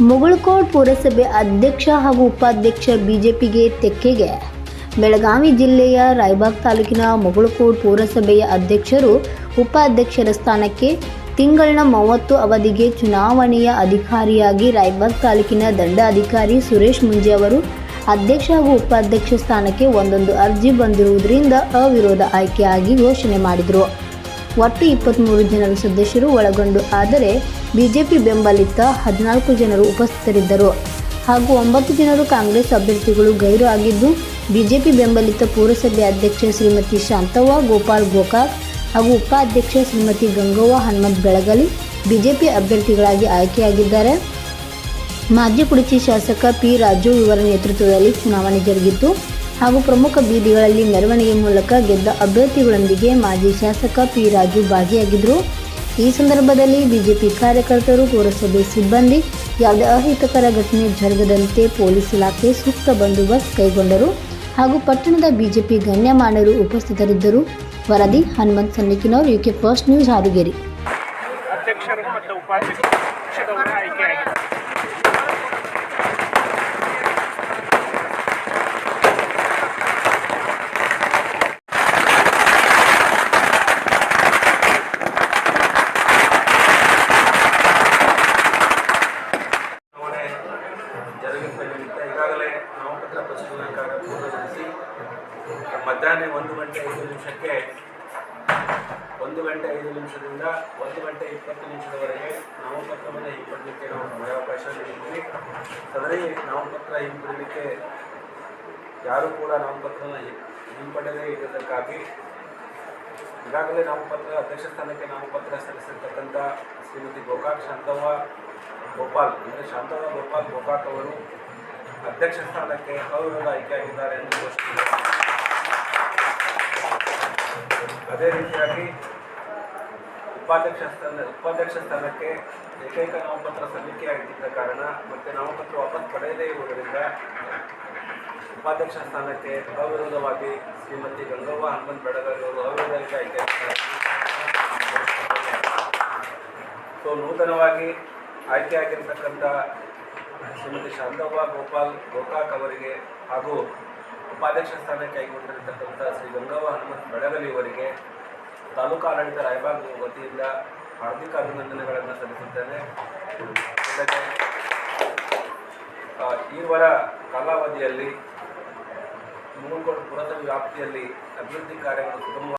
ಮುಗಳಕೋಟ್ ಪುರಸಭೆ ಅಧ್ಯಕ್ಷ ಹಾಗೂ ಉಪಾಧ್ಯಕ್ಷ ಬಿಜೆಪಿಗೆ ತೆಕ್ಕೆಗೆ. ಬೆಳಗಾವಿ ಜಿಲ್ಲೆಯ ರಾಯಬಾಗ್ ತಾಲೂಕಿನ ಮುಗಳಕೋಟ್ ಪುರಸಭೆಯ ಅಧ್ಯಕ್ಷರು ಉಪಾಧ್ಯಕ್ಷರ ಸ್ಥಾನಕ್ಕೆ ತಿಂಗಳ ಮೂವತ್ತು ಅವಧಿಗೆ ಚುನಾವಣೆಯ ಅಧಿಕಾರಿಯಾಗಿ ರಾಯಬಾಗ್ ತಾಲೂಕಿನ ದಂಡಾಧಿಕಾರಿ ಸುರೇಶ್ ಮುಂಜೆ ಅವರು ಅಧ್ಯಕ್ಷ ಹಾಗೂ ಉಪಾಧ್ಯಕ್ಷ ಸ್ಥಾನಕ್ಕೆ ಒಂದೊಂದು ಅರ್ಜಿ ಬಂದಿರುವುದರಿಂದ ಅವಿರೋಧ ಆಯ್ಕೆಯಾಗಿ ಘೋಷಣೆ ಮಾಡಿದರು. ಒಟ್ಟು ಇಪ್ಪತ್ತ್ಮೂರು ಜನರು ಸದಸ್ಯರು ಒಳಗೊಂಡು, ಆದರೆ ಬಿಜೆಪಿ ಬೆಂಬಲಿತ ಹದಿನಾಲ್ಕು ಜನರು ಉಪಸ್ಥಿತರಿದ್ದರು. ಹಾಗೂ ಒಂಬತ್ತು ಜನರು ಕಾಂಗ್ರೆಸ್ ಅಭ್ಯರ್ಥಿಗಳು ಗೈರು ಆಗಿದ್ದು, ಬಿಜೆಪಿ ಬೆಂಬಲಿತ ಪುರಸಭೆ ಅಧ್ಯಕ್ಷೆ ಶ್ರೀಮತಿ ಶಾಂತವ್ವ, ಗೋಪಾಲ್ ಗೋಕಾಕ್ ಹಾಗೂ ಉಪಾಧ್ಯಕ್ಷ ಶ್ರೀಮತಿ ಗಂಗವ್ವ ಹನುಮಂತ್ ಬೆಳಗಲಿ ಬಿಜೆಪಿ ಅಭ್ಯರ್ಥಿಗಳಾಗಿ ಆಯ್ಕೆಯಾಗಿದ್ದಾರೆ. ಮಾಜಿ ಕುಡಿಚಿ ಶಾಸಕ ಪಿ ರಾಜು ಇವರ ನೇತೃತ್ವದಲ್ಲಿ ಚುನಾವಣೆ ಜರುಗಿತ್ತು ಹಾಗೂ ಪ್ರಮುಖ ಬೀದಿಗಳಲ್ಲಿ ಮೆರವಣಿಗೆ ಮೂಲಕ ಗೆದ್ದ ಅಭ್ಯರ್ಥಿಗಳೊಂದಿಗೆ ಮಾಜಿ ಶಾಸಕ ಪಿ ರಾಜು ಭಾಗಿಯಾಗಿದ್ದರು ಈ ಸಂದರ್ಭದಲ್ಲಿ ಬಿಜೆಪಿ ಕಾರ್ಯಕರ್ತರು ಪುರಸಭೆ ಸಿಬ್ಬಂದಿ, ಯಾವುದೇ ಅಹಿತಕರ ಘಟನೆ ಜರುಗದಂತೆ ಪೊಲೀಸ್ ಇಲಾಖೆ ಸೂಕ್ತ ಬಂದೋಬಸ್ತ್ ಕೈಗೊಂಡರು ಹಾಗೂ ಪಟ್ಟಣದ ಬಿಜೆಪಿ ಗಣ್ಯಮಾನ್ಯರು ಉಪಸ್ಥಿತರಿದ್ದರು. ವರದಿ ಹನುಮಂತ್ ಸನ್ನಿಕಿನವರು ಯುಕೆ ಫಸ್ಟ್ ನ್ಯೂಸ್ ಹಾರುಗೇರಿ. ಅಧ್ಯಕ್ಷರು ಮತ್ತು ಉಪಾಧ್ಯಕ್ಷ ಪಕ್ಷದವರ ಆಯ್ಕೆಯಾಗಿದೆ ಚುನಾವಣೆ ನಿಮಿತ್ತ ಈಗಾಗಲೇ ನಾಮಪತ್ರ ಪರಿಶೀಲನೆಗಾಗಿ ಕಾರ್ಯ ಪೂರ್ಣಗೊಳಿಸಿ, ಮಧ್ಯಾಹ್ನ ಒಂದು ಗಂಟೆ ಐದು ನಿಮಿಷಕ್ಕೆ, ಒಂದು ಗಂಟೆ ಐದು ನಿಮಿಷದಿಂದ ಒಂದು ಗಂಟೆ ಇಪ್ಪತ್ತು ನಿಮಿಷದವರೆಗೆ ನಾಮಪತ್ರವನ್ನು ಹಿಂಪಡಲಿಕ್ಕೆ ನಾವು ಸಮಯಾವಕಾಶ ನೀಡಿದ್ದೀವಿ. ಸದರಿ ನಾಮಪತ್ರ ಹಿಂಪಡಲಿಕ್ಕೆ ಯಾರೂ ಕೂಡ ನಾಮಪತ್ರನ ಹಿಂಪಡೆದೇ ಇರುವುದಕ್ಕಾಗಿ ಈಗಾಗಲೇ ನಾಮಪತ್ರ, ಅಧ್ಯಕ್ಷ ಸ್ಥಾನಕ್ಕೆ ನಾಮಪತ್ರ ಸಲ್ಲಿಸಿರ್ತಕ್ಕಂಥ ಶ್ರೀಮತಿ ಗೋಕಾಕ್ ಶಾಂತವ್ವ ಗೋಪಾಲ್ ಅಂದರೆ ಶಾಂತವ್ವ ಗೋಪಾಲ್ ಗೋಕಾಕ್ ಅವರು ಅಧ್ಯಕ್ಷ ಸ್ಥಾನಕ್ಕೆ ಹಳವಿರೋಧ ಆಯ್ಕೆ ಆಗಿದ್ದಾರೆ ಎಂದು ಅದೇ ರೀತಿಯಾಗಿ ಉಪಾಧ್ಯಕ್ಷ ಸ್ಥಾನ, ಉಪಾಧ್ಯಕ್ಷ ಸ್ಥಾನಕ್ಕೆ ಏಕೈಕ ನಾಮಪತ್ರ ಸಲ್ಲಿಕೆಯಾಗಿದ್ದ ಕಾರಣ ಮತ್ತು ನಾಮಪತ್ರ ವಾಪಸ್ ಪಡೆಯದೇ ಇರುವುದರಿಂದ ಉಪಾಧ್ಯಕ್ಷ ಸ್ಥಾನಕ್ಕೆ ಅವಿರೋಧವಾಗಿ ಶ್ರೀಮತಿ ಗಂಗವ್ವ ಹನುಮಂತ್ ಬೆಳಗಾವಿ ಅವರು ಅವಿರೋಧಕ್ಕೆ ಆಯ್ಕೆ ಸೊ, ನೂತನವಾಗಿ ಆಯ್ಕೆಯಾಗಿರ್ತಕ್ಕಂಥ ಶ್ರೀಮತಿ ಶಾಂತವ್ವ ಗೋಪಾಲ್ ಗೋಕಾಕ್ ಅವರಿಗೆ ಹಾಗೂ ಉಪಾಧ್ಯಕ್ಷ ಸ್ಥಾನಕ್ಕೆ ಕೈಗೊಂಡಿರತಕ್ಕಂಥ ಶ್ರೀ ಗಂಗವ್ವ ಹನುಮಂತ್ ಬೆಳಗಲಿ ಅವರಿಗೆ ತಾಲೂಕು ಆಡಳಿತ ವತಿಯಿಂದ ಹಾರ್ದಿಕ ಅಭಿನಂದನೆಗಳನ್ನು ಸಲ್ಲಿಸುತ್ತೇನೆ. ಈವರ ಕಾಲಾವಧಿಯಲ್ಲಿ ಮುಂಗೋಡು ಪುರಸಭೆ ವ್ಯಾಪ್ತಿಯಲ್ಲಿ ಅಭಿವೃದ್ಧಿ ಕಾರ್ಯಗಳು ಸುಗಮವಾಗಿ